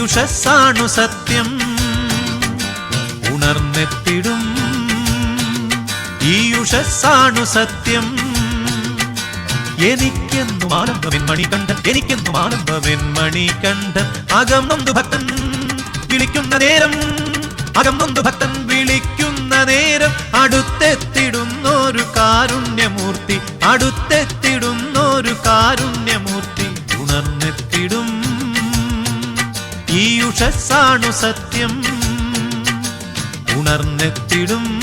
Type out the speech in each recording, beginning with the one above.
ഉഷസ്സാണു സത്യം. ഉണർന്നെത്തിടും. ഈ ഉഷസ്സാണു സത്യം. എനിക്കെന്നും ആനന്ദമെൻ മണികണ്ഠൻ എനിക്കെന്നും ആനന്ദമെൻ മണികണ്ഠൻ. അകം ഭക്തൻ വിളിക്കുന്ന നേരം. അകം ഭക്തൻ വിളിക്കുന്ന നേരം. അടുത്തെത്തിടുന്നൊരു കാരുണ്യമൂർത്തി അടുത്തെത്തിടുന്നൊരു കാരുണ്യമൂർത്തി ഉഷസ്സാണു സത്യം ഉണർന്നെത്തിടും.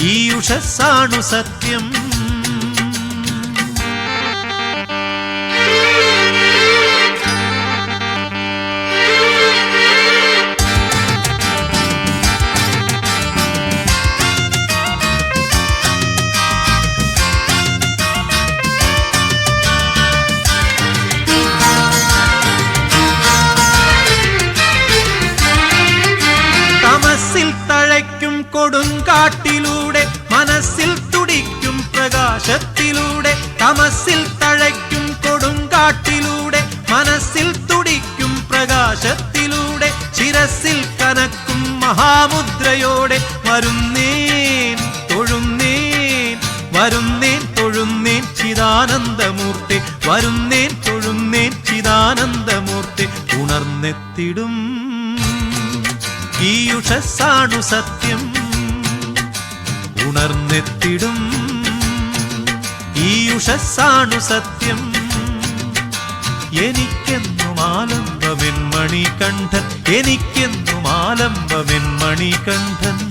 ഈ ഉഷസ്സാണു സത്യം കൊടുങ്കാട്ടിലൂടെ മനസ്സിൽ തുടിക്കും പ്രകാശത്തിലൂടെ തമസിൽ തഴയ്ക്കും കൊടുങ്കാട്ടിലൂടെ മനസ്സിൽ തുടിക്കും പ്രകാശത്തിലൂടെ ശിരസിൽ കനക്കും മഹാമുദ്രയോടെ വരുന്നേൻ തൊഴുന്നേൻ വരുന്നേൻ തൊഴുന്നേൻ ചിദാനന്ദമൂർത്തി വരുന്നേൻ തൊഴുന്നേൻ ചിദാനന്ദമൂർത്തി ഉണർന്നെത്തിടും ഈ ഉഷസ്സാണു സത്യം ഉണർന്നെത്തിടും. ഈ ഉഷസ്സാണു സത്യം എനിക്കെന്നും ആലംബമെൻ മണികണ്ഠൻ എനിക്കെന്നും ആലംബമെൻ മണികണ്ഠൻ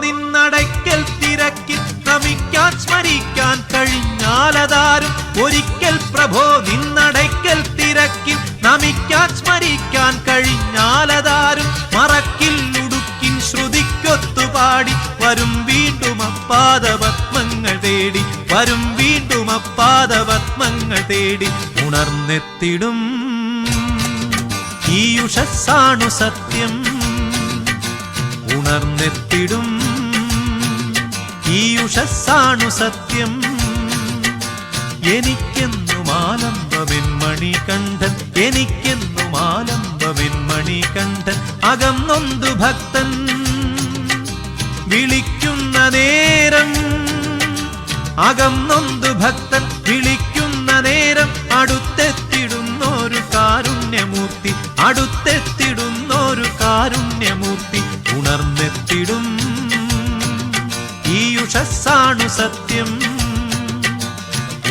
നിന്നടയ്ക്കൽ തിരക്കി ശ്രമിക്കാൻ സ്മരിക്കാൻ കഴിഞ്ഞാലതാരും ഒരിക്കൽ പ്രഭോ നിന്നടയ്ക്കൽ തിരക്കി നമിക്കാൻ സ്മരിക്കാൻ കഴിഞ്ഞാലതാരും മറക്കിൽ ഉടുക്കിൻ ശ്രുതിക്കൊത്തുപാടി വരും വീണ്ടും അപ്പാദപത്മങ്ങൾ തേടി വരും വീണ്ടും അപ്പാദപത്മങ്ങൾ തേടി ഉണർന്നെത്തിടും. ഈ ഉഷസ്സാണു സത്യം. ഉണർന്നെത്തിടും. ഈ ഉഷസ്സാണു സത്യം. എനിക്കെന്നും മാലമ്പവിൻമണി മണികണ്ഠൻ. എനിക്കെന്നും മാലമ്പവിൻമണി മണികണ്ഠൻ. അകന്നൊന്തു ഭക്തൻ. വിളിക്കുന്ന നേരം അകന്നൊന്തു ഭക്തൻ. വിളിക്കുന്ന നേരം അടുത്തെത്തിടുന്നൊരു കാരുണ്യമൂർത്തി. അടുത്തെത്തിടുന്നൊരു ഉണർന്നെത്തിടും ഈ ഉഷസ്സാണു സത്യം.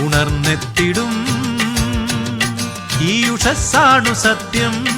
ഉണർന്നെത്തിടും. ഈ ഉഷസ്സാണു സത്യം.